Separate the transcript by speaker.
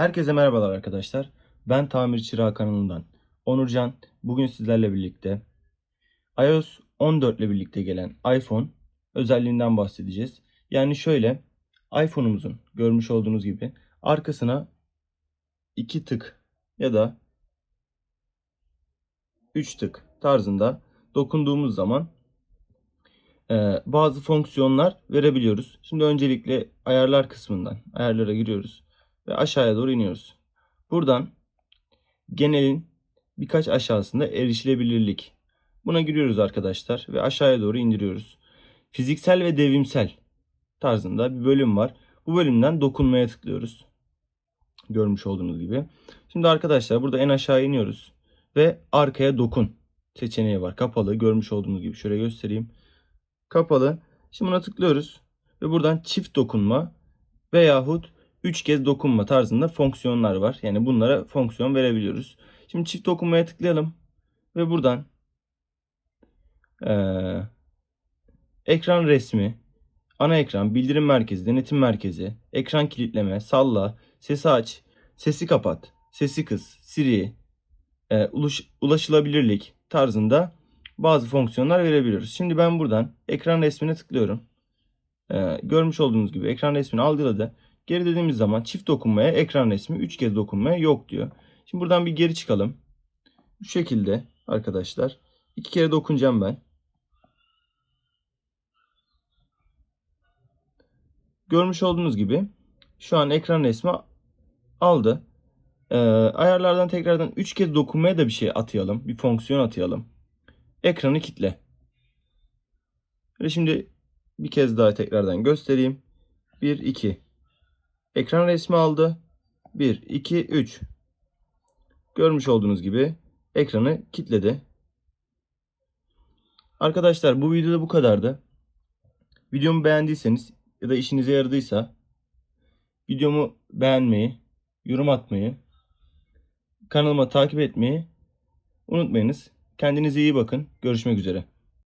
Speaker 1: Herkese merhabalar arkadaşlar. Ben Tamir Çırağı kanalından Onurcan. Bugün sizlerle birlikte iOS 14 ile birlikte gelen iPhone özelliğinden bahsedeceğiz. Yani şöyle iPhone'umuzun görmüş olduğunuz gibi arkasına iki tık ya da 3 tık tarzında dokunduğumuz zaman e, bazı fonksiyonlar verebiliyoruz. Şimdi öncelikle ayarlar kısmından ayarlara giriyoruz ve aşağıya doğru iniyoruz. Buradan genelin birkaç aşağısında erişilebilirlik. Buna giriyoruz arkadaşlar ve aşağıya doğru indiriyoruz. Fiziksel ve devrimsel tarzında bir bölüm var. Bu bölümden dokunmaya tıklıyoruz. Görmüş olduğunuz gibi. Şimdi arkadaşlar burada en aşağı iniyoruz ve arkaya dokun seçeneği var. Kapalı görmüş olduğunuz gibi şöyle göstereyim. Kapalı. Şimdi buna tıklıyoruz ve buradan çift dokunma veyahut 3 kez dokunma tarzında fonksiyonlar var. Yani bunlara fonksiyon verebiliyoruz. Şimdi çift dokunmaya tıklayalım ve buradan eee, ekran resmi, ana ekran, bildirim merkezi, denetim merkezi, ekran kilitleme, salla, sesi aç, sesi kapat, sesi kıs, Siri, e, ulaş- ulaşılabilirlik tarzında bazı fonksiyonlar verebiliyoruz. Şimdi ben buradan ekran resmine tıklıyorum. E, görmüş olduğunuz gibi ekran resmini algıladı. Geri dediğimiz zaman çift dokunmaya ekran resmi 3 kez dokunmaya yok diyor. Şimdi buradan bir geri çıkalım. Bu şekilde arkadaşlar. iki kere dokunacağım ben. Görmüş olduğunuz gibi şu an ekran resmi aldı. Ee, ayarlardan tekrardan 3 kez dokunmaya da bir şey atayalım. Bir fonksiyon atayalım. Ekranı kitle. Ve şimdi bir kez daha tekrardan göstereyim. 1, 2. Ekran resmi aldı. 1, 2, 3. Görmüş olduğunuz gibi ekranı kilitledi. Arkadaşlar bu videoda bu kadardı. Videomu beğendiyseniz ya da işinize yaradıysa videomu beğenmeyi, yorum atmayı, kanalıma takip etmeyi unutmayınız. Kendinize iyi bakın. Görüşmek üzere.